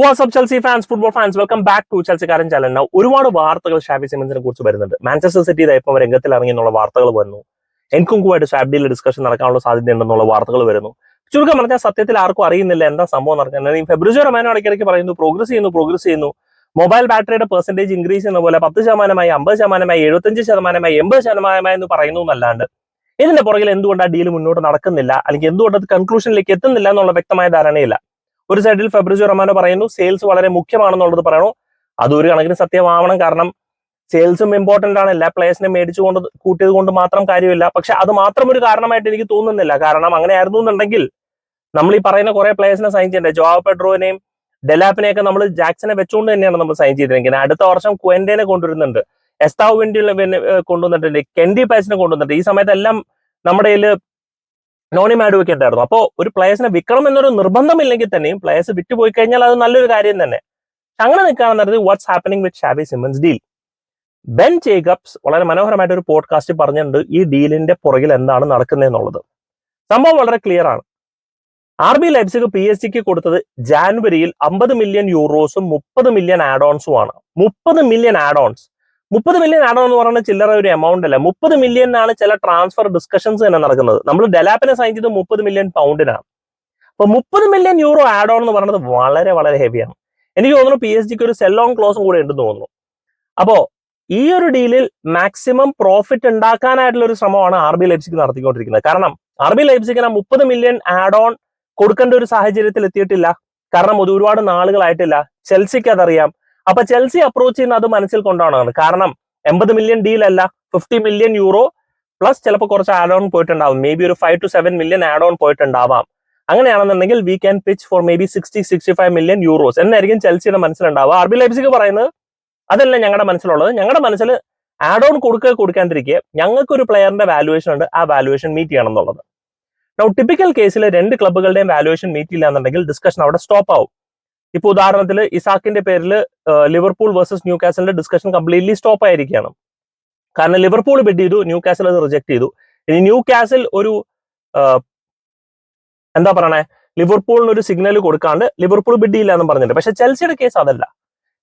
WhatsApp Chelsea fans football fans welcome back to ചെൽസിക്കാരൻ channel now ഒരുപാട് വാർത്തകൾ ഷാബി സിമൻസിനെ കുറിച്ച് വരുന്നുണ്ട്. മാഞ്ചസ്റ്റർ സിറ്റി ഇപ്പം രംഗത്തിൽ ഇറങ്ങി എന്നുള്ള വാർത്തകൾ വന്നു. എൻകുങ്കുമായിട്ട് ഷാബ്ഡിയിൽ ഡിസ്കഷൻ നടക്കാനുള്ള സാധ്യത ഉണ്ടെന്നുള്ള വാർത്തകൾ വരുന്നു. ചുരുക്കം പറഞ്ഞാൽ സത്യത്തിൽ ആർക്കും അറിയുന്നില്ല എന്താ സംഭവം നടക്കുന്നത് ഫെബ്രുവരി റൊമാനോ ഇടയ്ക്കിടയ്ക്ക് പറയുന്നു പ്രോഗ്രസ് ചെയ്യുന്നു പ്രോഗ്രസ് ചെയ്യുന്നു. മൊബൈൽ ബാറ്ററിയുടെ പെർസെന്റേജ് ഇൻക്രീസ് ചെയ്യുന്ന പോലെ പത്ത് ശതമാനമായി അമ്പത് ശതമാനമായി എഴുപത്തഞ്ച് ശതമാനമായി എൺപത് ശതമാനമായി എന്ന് പറയുന്നു എന്നല്ലാണ്ട് ഇതിന്റെ പുറകിൽ എന്തുകൊണ്ട് ആ ഡീൽ മുന്നോട്ട് നടക്കുന്നില്ല? അല്ലെങ്കിൽ എന്തുകൊണ്ട് അത് കൺക്ലൂഷനിലേക്ക് എത്തുന്നില്ല എന്നുള്ള വ്യക്തമായ ധാരണയില്ല. ഒരു സൈഡിൽ ഫെബ്രുവരി റൊമാനോ പറയുന്നു സെയിൽസ് വളരെ മുഖ്യമാണെന്നുള്ളത് പറയണു. അത് ഒരു കണക്കിന് സത്യമാവണം. കാരണം സെയിൽസും ഇമ്പോർട്ടന്റ് ആണ്. എല്ലാ പ്ലേയേഴ്സിനെ മേടിച്ചുകൊണ്ട് കൂട്ടിയത് കൊണ്ട് മാത്രം കാര്യമില്ല. പക്ഷെ അത് മാത്രം ഒരു കാരണമായിട്ട് എനിക്ക് തോന്നുന്നില്ല. കാരണം അങ്ങനെ ആയിരുന്നു എന്നുണ്ടെങ്കിൽ നമ്മൾ ഈ പറയുന്ന കുറെ പ്ലേയേഴ്സിനെ സൈൻ ചെയ്യേണ്ടത് ജോവാ പെഡ്രോനെയും ഡെലാപ്പിനെയൊക്കെ നമ്മൾ ജാക്സനെ വെച്ചുകൊണ്ട് തന്നെയാണ് നമ്മൾ സൈൻ ചെയ്തിരിക്കുന്നത്. അടുത്ത വർഷം ക്വന്റേനെ കൊണ്ടുവരുന്നുണ്ട്. എസ്താവ് വെന്റി കൊണ്ടുവന്നിട്ടുണ്ട്. കെൻഡി പാസിനെ കൊണ്ടുവന്നിട്ടുണ്ട്. ഈ സമയത്തെല്ലാം നമ്മുടെ കയ്യിൽ നോണി മാഡുവൊക്കെ ഉണ്ടായിരുന്നു അപ്പോ ഒരു പ്ലേയേഴ്സിനെ വിൽക്കണം എന്നൊരു നിർബന്ധമില്ലെങ്കിൽ തന്നെയും പ്ലേയേഴ്സ് വിറ്റുപോയി കഴിഞ്ഞാൽ അത് നല്ലൊരു കാര്യം തന്നെ. അങ്ങനെ നിൽക്കാന്ന് പറഞ്ഞത് വാട്ട്സ് ഹാപ്പനിങ് വിത്ത് ഷാബി സിമൻസ് ഡീൽ ബെൻ ജേക്കബ്സ് വളരെ മനോഹരമായിട്ട് ഒരു പോഡ്കാസ്റ്റ് പറഞ്ഞിട്ടുണ്ട് ഈ ഡീലിന്റെ പുറകിൽ എന്താണ് നടക്കുന്നതെന്നുള്ളത് സംഭവം വളരെ ക്ലിയർ ആണ്. ആർ ബി ലൈബ്സിക്ക് പി എസ് സിക്ക് കൊടുത്തത് ജാനുവരിയിൽ അമ്പത് മില്യൺ യൂറോസും മുപ്പത് മില്യൺ ആഡ് ആണ്. മുപ്പത് മില്യൺ ആഡ് മുപ്പത് മില്യൺ ആണോ എന്ന് പറയുന്നത് ചില്ലറ ഒരു എമൗണ്ട് അല്ല. മുപ്പത് ആണ് ചില ട്രാൻസ്ഫർ ഡിസ്കഷൻസ് തന്നെ നടക്കുന്നത്. നമ്മൾ ഡെലാപ്പിനെ സൈൻ ചെയ്ത് മുപ്പത് മില്യൺ പൗണ്ടിനാണ് അപ്പൊ മുപ്പത് മില്യൺ യൂറോ ആഡ് ഓൺ എന്ന് പറയുന്നത് വളരെ വളരെ ഹെവിയാണ് എനിക്ക് തോന്നുന്നു പി എസ് ജിക്ക് ഒരു സെൽ ഓൺ ക്ലോസും കൂടെ ഉണ്ടെന്ന് തോന്നുന്നു. അപ്പോ ഈ ഒരു ഡീലിൽ മാക്സിമം പ്രോഫിറ്റ് ഉണ്ടാക്കാനായിട്ടുള്ള ഒരു ശ്രമമാണ് ആർ ബി ലൈബ്സിക്ക് നടത്തിക്കൊണ്ടിരിക്കുന്നത്. കാരണം ആർ ബി ലൈബ്സിക്കിന് മുപ്പത് മില്യൺ ആഡ് ഓൺ കൊടുക്കേണ്ട ഒരു സാഹചര്യത്തിൽ എത്തിയിട്ടില്ല. കാരണം അത് ഒരുപാട് നാളുകളായിട്ടില്ല. ചെൽസിക്ക് അതറിയാം. അപ്പൊ ചെൽസി അപ്രോച്ച് ചെയ്യുന്ന അത് മനസ്സിൽ കൊണ്ടാണ് കാരണം എൺപത് മില്യൺ ഡീൽ അല്ല ഫിഫ്റ്റി മില്യൺ യൂറോ പ്ലസ് ചിലപ്പോൾ കുറച്ച് ആഡ് ഓൺ പോയിട്ടുണ്ടാവും. മേ ബി ഒരു five two seven million add on പോയിട്ടുണ്ടാവാം. അങ്ങനെയാണെന്നുണ്ടെങ്കിൽ we can pitch for maybe sixty sixty five million euros എന്നായിരിക്കും ചെൽസിയുടെ മനസ്സിലുണ്ടാവുക. ആർ ബി ലൈബ്സിക്ക് പറയുന്നത് അതല്ല ഞങ്ങളുടെ മനസ്സിലുള്ളത്. ഞങ്ങളുടെ മനസ്സിൽ ആഡ് ഓൺ കൊടുക്കുക കൊടുക്കാണ്ടിരിക്കുക. ഞങ്ങൾക്ക് ഒരു പ്ലെയറിന്റെ വാലുവേഷൻ ഉണ്ട്. ആ വാലുവേഷൻ മീറ്റ് ചെയ്യണം എന്നുള്ളത്. നൗ ടിപ്പിക്കൽ കേസിൽ രണ്ട് ക്ലബ്ബുകളുടെയും വാലുവേഷൻ മീറ്റ് ഇല്ല എന്നുണ്ടെങ്കിൽ ഡിസ്കഷൻ അവിടെ സ്റ്റോപ്പ് ആവും. ഇപ്പൊ ഉദാഹരണത്തിൽ ഇസാക്കിന്റെ പേരിൽ ലിവർപൂൾ വേഴ്സസ് ന്യൂ കാസലിന്റെ ഡിസ്കഷൻ കംപ്ലീറ്റ്ലി സ്റ്റോപ്പ് ആയിരിക്കുകയാണ്. കാരണം ലിവർപൂൾ ബിഡ് ചെയ്തു ന്യൂ കാസൽ അത് റിജക്ട് ചെയ്തു. ഇനി ന്യൂ കാസൽ ഒരു എന്താ പറയണേ? ലിവർപൂളിന് ഒരു സിഗ്നൽ കൊടുക്കാണ്ട് ലിവർപൂൾ ബിഡ് ചെയ്യില്ല എന്ന് പറഞ്ഞിട്ടുണ്ട്. പക്ഷെ ചെൽസിയുടെ കേസ് അതല്ല.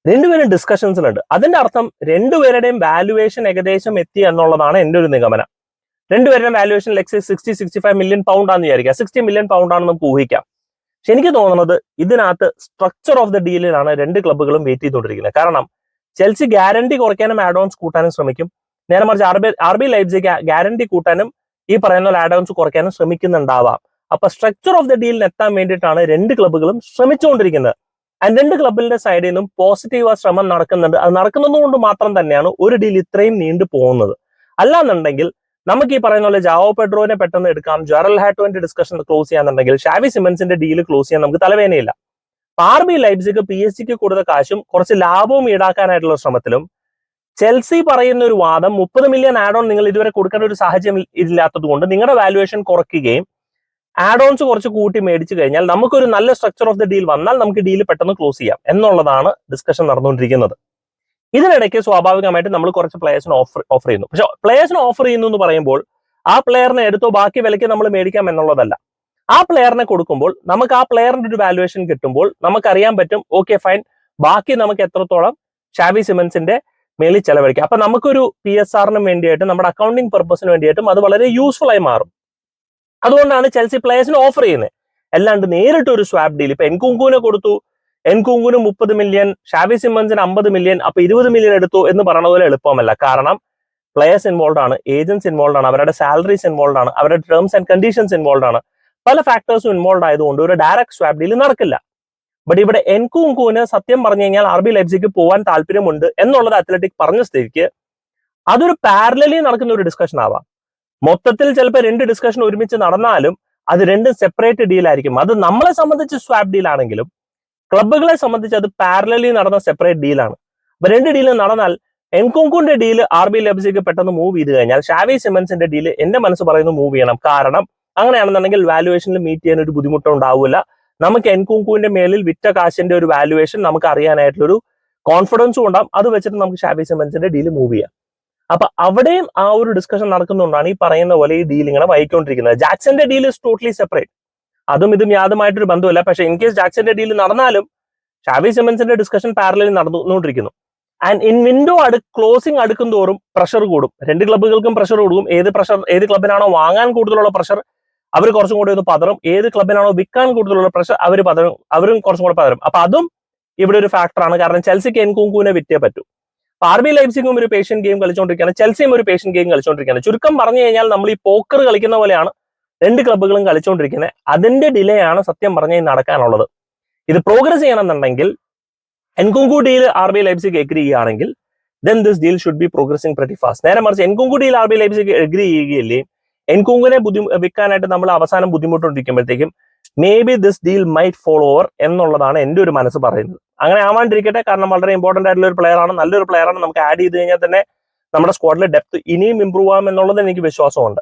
രണ്ടുപേരും ഡിസ്കഷൻസിലുണ്ട് അതിന്റെ അർത്ഥം രണ്ടുപേരുടെയും വാലുവേഷൻ ഏകദേശം എത്തി എന്നുള്ളതാണ് എന്റെ ഒരു നിഗമനം. രണ്ടുപേരുടെയും valuation let's sixty sixty five million pound ആണെന്ന് വിചാരിക്കുക. സിക്സ്റ്റി മില്യൺ പൗണ്ട് ആണെന്ന് നമുക്ക് ഊഹിക്കാം. പക്ഷെ എനിക്ക് തോന്നുന്നത് ഇതിനകത്ത് സ്ട്രക്ചർ ഓഫ് ദ ഡീലിലാണ് രണ്ട് ക്ലബ്ബുകളും വെയിറ്റ് ചെയ്തുകൊണ്ടിരിക്കുന്നത്. കാരണം ചെൽസി ഗ്യാരണ്ടി കുറയ്ക്കാനും ആഡ് ഓൺസ് കൂട്ടാനും ശ്രമിക്കും. നേരെ മറിച്ച് R B R B guarantee കൂട്ടാനും ഈ പറയുന്ന ആഡ് ഓൺസ് കുറയ്ക്കാനും ശ്രമിക്കുന്നുണ്ടാവാം. അപ്പൊ സ്ട്രക്ചർ ഓഫ് ദ ഡീലിന് എത്താൻ വേണ്ടിയിട്ടാണ് രണ്ട് ക്ലബ്ബുകളും ശ്രമിച്ചുകൊണ്ടിരിക്കുന്നത്. ആൻഡ് രണ്ട് ക്ലബിന്റെ സൈഡിൽ നിന്നും പോസിറ്റീവ് ശ്രമം നടക്കുന്നുണ്ട്. അത് നടക്കുന്നത് കൊണ്ട് മാത്രം തന്നെയാണ് ഒരു ഡീൽ ഇത്രയും നീണ്ടു പോകുന്നത് അല്ലാന്നുണ്ടെങ്കിൽ നമുക്ക് ഈ പറയുന്ന പോലെ ജാവോ പെഡ്രോനെ പെട്ടെന്ന് എടുക്കാം ജറൽ ഹാറ്റോന്റെ ഡിസ്കഷൻ ക്ലോസ് ചെയ്യാന്നുണ്ടെങ്കിൽ ഷാവി സിമൻസിന്റെ ഡീൽ ക്ലോസ് ചെയ്യാൻ നമുക്ക് തലവേനയില്ല ആർ ബി ലൈബ്സിക്ക് പി എസ് സിക്ക് കൊടുത്ത കാശും കുറച്ച് ലാഭവും ഈടാക്കാനായിട്ടുള്ള ശ്രമത്തിലും ചെൽസി പറയുന്ന ഒരു വാദം മുപ്പത് മില്യൺ ആഡ് ഓൺ നിങ്ങൾ ഇതുവരെ കൊടുക്കേണ്ട ഒരു സാഹചര്യം ഇല്ലാത്തത് കൊണ്ട് നിങ്ങളുടെ വാലുവേഷൻ കുറയ്ക്കുകയും ആഡ് ഓൺസ് കുറച്ച് കൂട്ടി മേടിച്ചു കഴിഞ്ഞാൽ നമുക്കൊരു നല്ല സ്ട്രക്ചർ ഓഫ് ദ ഡീൽ വന്നാൽ നമുക്ക് ഡീൽ പെട്ടെന്ന് ക്ലോസ് ചെയ്യാം എന്നുള്ളതാണ് ഡിസ്കഷൻ നടന്നുകൊണ്ടിരിക്കുന്നത്. ഇതിനിടയ്ക്ക് സ്വാഭാവികമായിട്ട് നമ്മൾ കുറച്ച് പ്ലേയേഴ്സിന് ഓഫർ ഓഫർ ചെയ്യുന്നു. പക്ഷെ പ്ലേയേഴ്സിന് ഓഫർ ചെയ്യുന്നു എന്ന് പറയുമ്പോൾ ആ പ്ലെയറിനെ എടുത്തോ ബാക്കി വിലയ്ക്ക് നമ്മൾ മേടിക്കാം എന്നുള്ളതല്ല. ആ പ്ലെയറിനെ കൊടുക്കുമ്പോൾ നമുക്ക് ആ പ്ലെയറിന്റെ ഒരു വാലുവേഷൻ കിട്ടുമ്പോൾ നമുക്കറിയാൻ പറ്റും ഓക്കെ ഫൈൻ ബാക്കി നമുക്ക് എത്രത്തോളം ഷാവി സിമൻസിന്റെ മേളിൽ ചെലവഴിക്കാം. അപ്പൊ നമുക്കൊരു പി എസ് ആറിനും വേണ്ടിയിട്ട് നമ്മുടെ അക്കൗണ്ടിങ് പർപ്പസിന് വേണ്ടിയിട്ടും അത് വളരെ യൂസ്ഫുൾ ആയി മാറും. അതുകൊണ്ടാണ് ചെൽസി പ്ലേയേഴ്സിന് ഓഫർ ചെയ്യുന്നത്. അല്ലാണ്ട് നേരിട്ട് ഒരു സ്വാപ്പ് ഡീൽ ഇപ്പൊ എൻകുങ്കുവിനെ കൊടുത്തു എൻകുങ്കുവിന് മുപ്പത് മില്യൺ ഷാവി സിമ്മൻസിന് അമ്പത് മില്യൺ അപ്പൊ ഇരുപത് മില്യൺ എടുത്തു എന്ന് പറയുന്ന പോലെ എളുപ്പമല്ല. കാരണം പ്ലേയേഴ്സ് ഇൻവോൾവ് ആണ് ഏജൻസ് ഇൻവോൾവ് ആണ് അവരുടെ സാലറീസ് ഇൻവോൾവ് ആണ് അവരുടെ ടേംസ് ആൻഡ് കണ്ടീഷൻസ് ഇൻവോൾവ് ആണ്. പല ഫാക്ടേഴ്സും ഇൻവോൾവ് ആയതുകൊണ്ട് ഒരു ഡയറക്ട് സ്വാബ് ഡീൽ നടക്കില്ല. ബട്ട് ഇവിടെ എൻകുങ്കുവിന് സത്യം പറഞ്ഞു കഴിഞ്ഞാൽ ആർ ബി ലൈബ്സിക്ക് പോകാൻ താല്പര്യമുണ്ട് എന്നുള്ളത് അത്ലറ്റിക് പറഞ്ഞ സ്ഥിതിക്ക് അതൊരു പാരലലി നടക്കുന്ന ഒരു ഡിസ്കഷൻ ആവാം. മൊത്തത്തിൽ ചിലപ്പോൾ രണ്ട് ഡിസ്കഷൻ ഒരുമിച്ച് നടന്നാലും അത് രണ്ടും സെപ്പറേറ്റ് ഡീൽ ആയിരിക്കും. അത് നമ്മളെ സംബന്ധിച്ച് സ്വാബ് ഡീൽ ആണെങ്കിലും ക്ലബ്ബുകളെ സംബന്ധിച്ച് അത് പാരലലി നടന്ന സെപ്പറേറ്റ് ഡീലാണ് അപ്പൊ രണ്ട് ഡീൽ നടന്നാൽ എൻകുങ്കുന്റെ ഡീൽ ആർ ബി ലബ്സിക്ക് പെട്ടെന്ന് മൂവ് ചെയ്ത് കഴിഞ്ഞാൽ ഷാവി സിമൻസിന്റെ ഡീൽ എന്റെ മനസ്സ് പറയുന്നു മൂവ് ചെയ്യണം. കാരണം അങ്ങനെയാണെന്നുണ്ടെങ്കിൽ വാലുവേഷനിൽ മീറ്റ് ചെയ്യാൻ ഒരു ബുദ്ധിമുട്ടും ഉണ്ടാവില്ല. നമുക്ക് എൻകുങ്കുവിന്റെ മേലിൽ വിറ്റ കാശിന്റെ ഒരു വാലുവേഷൻ നമുക്ക് അറിയാനായിട്ടുള്ളൊരു കോൺഫിഡൻസും ഉണ്ടാവും. അത് വെച്ചിട്ട് നമുക്ക് ഷാവി സിമൻസിന്റെ ഡീൽ മൂവ് ചെയ്യാം. അപ്പൊ അവിടെയും ആ ഒരു ഡിസ്കഷൻ നടക്കുന്നുകൊണ്ടാണ് ഈ പറയുന്ന പോലെ ഈ ഡീൽ ഇങ്ങനെ വഹിക്കൊണ്ടിരിക്കുന്നത് ജാക്സന്റെ ഡീൽ ഇസ് ടോട്ടലി സെപ്പറേറ്റ് അതും ഇതും യാതുമായിട്ടൊരു ബന്ധമില്ല പക്ഷെ ഇൻ കേസ് ജാക്സന്റെ ഡീൽ നടന്നാലും ഷാവി സിമൻസിന്റെ ഡിസ്കഷൻ പാരലിൽ നടന്നുകൊണ്ടിരിക്കുന്നു. ആൻഡ് ഇൻ വിൻഡോ അടു ക്ലോസിംഗ് അടുക്കും തോറും പ്രഷർ കൂടും. രണ്ട് ക്ലബ്ബുകൾക്കും പ്രഷർ കൂടും ഏത് പ്രഷർ ഏത് ക്ലബിനാണോ വാങ്ങാൻ കൂടുതലുള്ള പ്രഷർ അവർ കുറച്ചും കൂടി ഒന്ന് പതറും. ഏത് ക്ലബിനാണോ വിൽക്കാൻ കൂടുതലുള്ള പ്രഷർ അവർ പതറും. അവരും കുറച്ചും കൂടെ പതറും. അപ്പൊ അതും ഇവിടെ ഒരു ഫാക്ടറാണ് കാരണം ചെൽസിക്ക് എൻകുങ്കുവിനെ വിറ്റേ പറ്റൂ. ആർ ബി ഒരു പേഷ്യൻ ഗെയിം കളിച്ചുകൊണ്ടിരിക്കുകയാണ് ചെൽസിയും ഒരു പേഷ്യൻ ഗെയിം കളിച്ചുകൊണ്ടിരിക്കുകയാണ് ചുരുക്കം പറഞ്ഞു കഴിഞ്ഞാൽ നമ്മൾ ഈ പോക്കർ കളിക്കുന്ന പോലെയാണ്. രണ്ട് ക്ലബ്ബുകളും കളിച്ചുകൊണ്ടിരിക്കുന്നത് അതിന്റെ ഡിലേ ആണ് സത്യം പറഞ്ഞാൽ നടക്കാനുള്ളത്. ഇത് പ്രോഗ്രസ് ചെയ്യണമെന്നുണ്ടെങ്കിൽ Nkunku deal R B ലൈബ്സിക്ക് agree ചെയ്യുകയാണെങ്കിൽ then this deal should be progressing pretty fast നേരെ മറിച്ച് Nkunku deal R B ലൈബ്സിക്ക് agree ചെയ്യുകയില്ലേ എൻകുങ്കിനെ ബുദ്ധി വിൽക്കാനായിട്ട് നമ്മൾ അവസാനം ബുദ്ധിമുട്ടുകൊണ്ടിരിക്കുമ്പോഴത്തേക്കും maybe this deal might follow over എന്നുള്ളതാണ് എന്റെ ഒരു മനസ്സ് പറയുന്നത്. അങ്ങനെ ആവാണ്ടിരിക്കട്ടെ കാരണം വളരെ ഇമ്പോർട്ടന്റ് ആയിട്ടുള്ള ഒരു പ്ലെയർ ആണ്. നല്ലൊരു പ്ലെയർ ആണ് നമുക്ക് ആഡ് ചെയ്ത് കഴിഞ്ഞാൽ തന്നെ നമ്മുടെ സ്ക്വാഡിലെ ഡെപ്ത് ഇനിയും ഇമ്പ്രൂവ് ആകും എന്നുള്ളത് എനിക്ക് വിശ്വാസമുണ്ട്.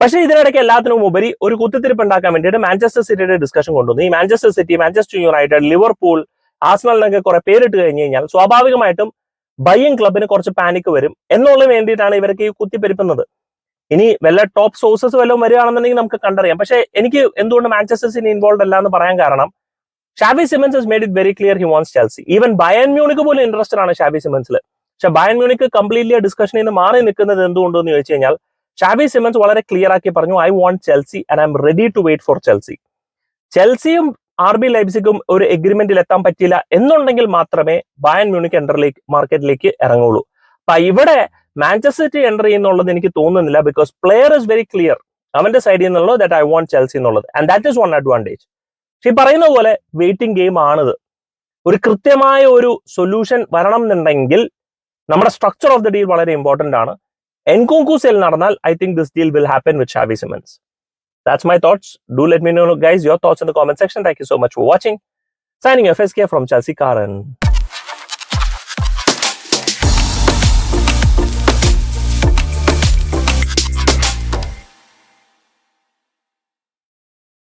പക്ഷേ ഇതിനിടയ്ക്ക് എല്ലാത്തിനും ഉപരി ഒരു കുത്തിത്തിരിപ്പ് ഉണ്ടാക്കാൻ വേണ്ടിയിട്ട് മാഞ്ചസ്റ്റർ സിറ്റിയുടെ ഡിസ്കഷൻ കൊണ്ടുവന്നു. ഈ Manchester City Manchester United Liverpool ആസ്മലിനൊക്കെ കുറെ പേരിട്ട് കഴിഞ്ഞു കഴിഞ്ഞാൽ സ്വാഭാവികമായിട്ടും ബയ്യം ക്ലബിന് കുറച്ച് പാനിക് വരും. എന്നുള്ള വേണ്ടിയിട്ടാണ് ഇവർക്ക് ഈ കുത്തിപ്പെരുപ്പുന്നത്. ഇനി വല്ല ടോപ്പ് സോഴ്സസ് വല്ലതും വരികയാണെന്നുണ്ടെങ്കിൽ നമുക്ക് കണ്ടറിയാം. പക്ഷെ എനിക്ക് എന്തുകൊണ്ട് മാഞ്ചസ്റ്റർ സിറ്റി ഇൻവോൾവ് അല്ല എന്ന് പറയാൻ കാരണം Shabi Simons has made it very clear he wants Chelsea even Bayern Munich പോലും ഇൻട്രസ്റ്റഡ് ആണ് ഷാബി സിമൻസിൽ പക്ഷെ ബയൻ മ്യൂണിക്ക് കംപ്ലീറ്റ്ലി ഡിസ്കഷനിൽ നിന്ന് മാറി നിൽക്കുന്നത് എന്തുകൊണ്ടെന്ന് ചോദിച്ചു കഴിഞ്ഞാൽ ഷാബി സിമൻസ് വളരെ ക്ലിയർ ആക്കി പറഞ്ഞു I want Chelsea and I am ready to wait for Chelsea ചെൽസിയും R B ലൈബ്സിക്കും ഒരു എഗ്രിമെന്റിൽ എത്താൻ പറ്റില്ല എന്നുണ്ടെങ്കിൽ മാത്രമേ ബയൻ മ്യൂണിക് എന്ററിലേക്ക് മാർക്കറ്റിലേക്ക് ഇറങ്ങുള്ളൂ. അപ്പൊ ഇവിടെ മാഞ്ചസ്റ്റർ സിറ്റി എന്റർ ചെയ്യുന്നുള്ളത് എനിക്ക് തോന്നുന്നില്ല because player is very clear അവന്റെ സൈഡിൽ നിന്നുള്ളത് ദാറ്റ് ഐ വോണ്ട് ചെൽസി എന്നുള്ളത്. And that is one advantage പക്ഷെ പറയുന്ന പോലെ വെയിറ്റിംഗ് ഗെയിം ആണിത്. ഒരു കൃത്യമായ ഒരു സൊല്യൂഷൻ വരണം എന്നുണ്ടെങ്കിൽ നമ്മുടെ സ്ട്രക്ചർ ഓഫ് ദ ഡീൽ വളരെ ഇമ്പോർട്ടന്റ് ആണ്. എൻകുങ്കു സെൽ നടന്നാൽ I think this deal will happen with Xavi Simons That's my thoughts. Do let me know, guys, your thoughts in the comment section. Thank you so much for watching. Signing FSK from Chelsea Karan.